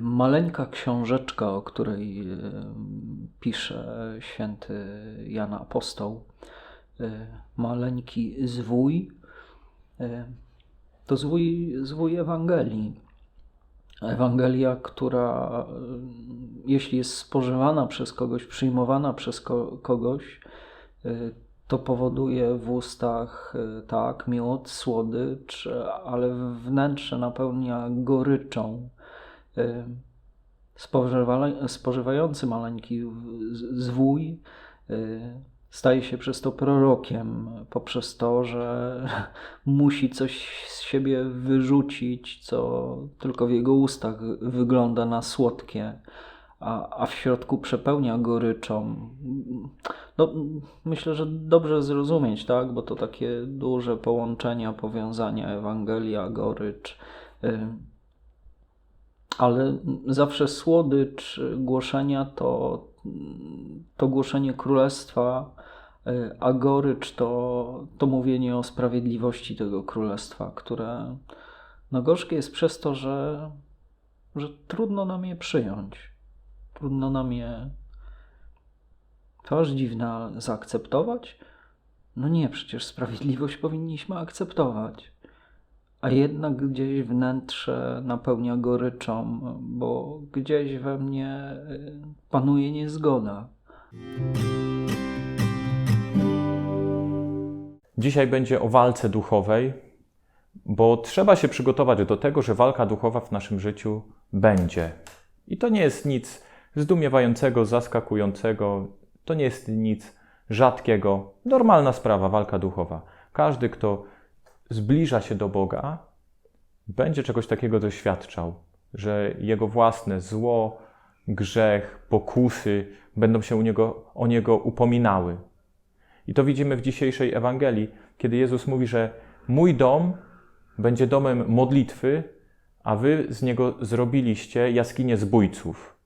Maleńka książeczka, o której e, pisze święty Jan Apostoł, e, maleńki zwój, e, to zwój, zwój Ewangelii. Ewangelia, która jeśli jest spożywana przez kogoś, przyjmowana przez ko- kogoś, to powoduje w ustach tak miód, słodycz, ale wnętrze napełnia goryczą. Spożywa- Spożywający maleńki zwój e, staje się przez to prorokiem, poprzez to, że musi coś z siebie wyrzucić, co tylko w jego ustach wygląda na słodkie, a, a w środku przepełnia goryczą. No, myślę, że dobrze zrozumieć, tak? Bo to takie duże połączenia, powiązania Ewangelia, gorycz. y, Ale zawsze słodycz głoszenia to, to głoszenie królestwa, y, a gorycz to, to mówienie o sprawiedliwości tego królestwa, które no gorzkie jest przez to, że, że trudno nam je przyjąć. Trudno nam je, to aż dziwne, zaakceptować? No nie, przecież sprawiedliwość powinniśmy akceptować. A jednak gdzieś wnętrze napełnia goryczą, bo gdzieś we mnie y, panuje niezgoda. Dzisiaj będzie o walce duchowej, bo trzeba się przygotować do tego, że walka duchowa w naszym życiu będzie. I to nie jest nic zdumiewającego, zaskakującego, to nie jest nic rzadkiego. Normalna sprawa, walka duchowa. Każdy, kto zbliża się do Boga, będzie czegoś takiego doświadczał, że jego własne zło, grzech, pokusy będą się u niego, o niego upominały. I to widzimy w dzisiejszej Ewangelii, kiedy Jezus mówi, że mój dom będzie domem modlitwy, a wy z niego zrobiliście jaskinię zbójców.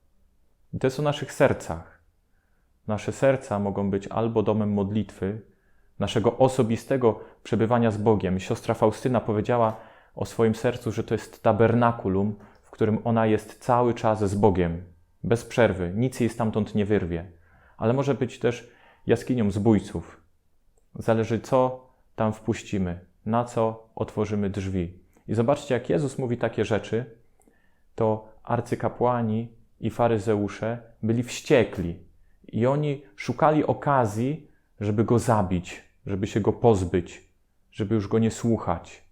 I to jest o naszych sercach. Nasze serca mogą być albo domem modlitwy, naszego osobistego przebywania z Bogiem. Siostra Faustyna powiedziała o swoim sercu, że to jest tabernakulum, w którym ona jest cały czas z Bogiem, bez przerwy, nic jej stamtąd nie wyrwie. Ale może być też jaskinią zbójców. Zależy, co tam wpuścimy, na co otworzymy drzwi. I zobaczcie, jak Jezus mówi takie rzeczy, to arcykapłani i faryzeusze byli wściekli i oni szukali okazji, żeby go zabić, żeby się go pozbyć, żeby już go nie słuchać.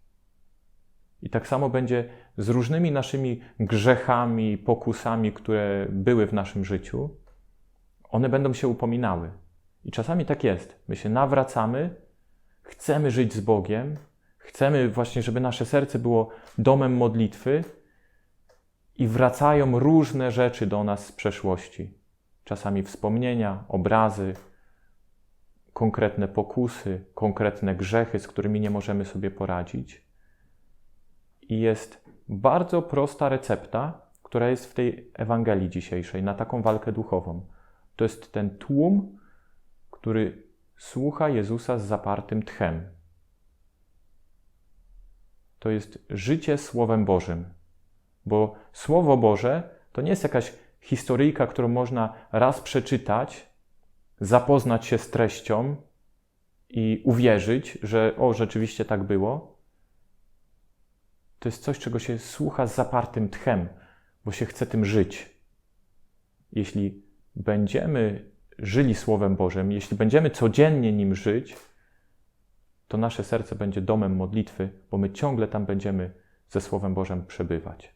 I tak samo będzie z różnymi naszymi grzechami, pokusami, które były w naszym życiu. One będą się upominały. I czasami tak jest. My się nawracamy, chcemy żyć z Bogiem, chcemy właśnie, żeby nasze serce było domem modlitwy i wracają różne rzeczy do nas z przeszłości. Czasami wspomnienia, obrazy, konkretne pokusy, konkretne grzechy, z którymi nie możemy sobie poradzić. I jest bardzo prosta recepta, która jest w tej Ewangelii dzisiejszej na taką walkę duchową. To jest ten tłum, który słucha Jezusa z zapartym tchem. To jest życie Słowem Bożym. Bo Słowo Boże to nie jest jakaś historyjka, którą można raz przeczytać, zapoznać się z treścią i uwierzyć, że o, rzeczywiście tak było. To jest coś, czego się słucha z zapartym tchem, bo się chce tym żyć. Jeśli będziemy żyli Słowem Bożym, jeśli będziemy codziennie nim żyć, to nasze serce będzie domem modlitwy, bo my ciągle tam będziemy ze Słowem Bożym przebywać.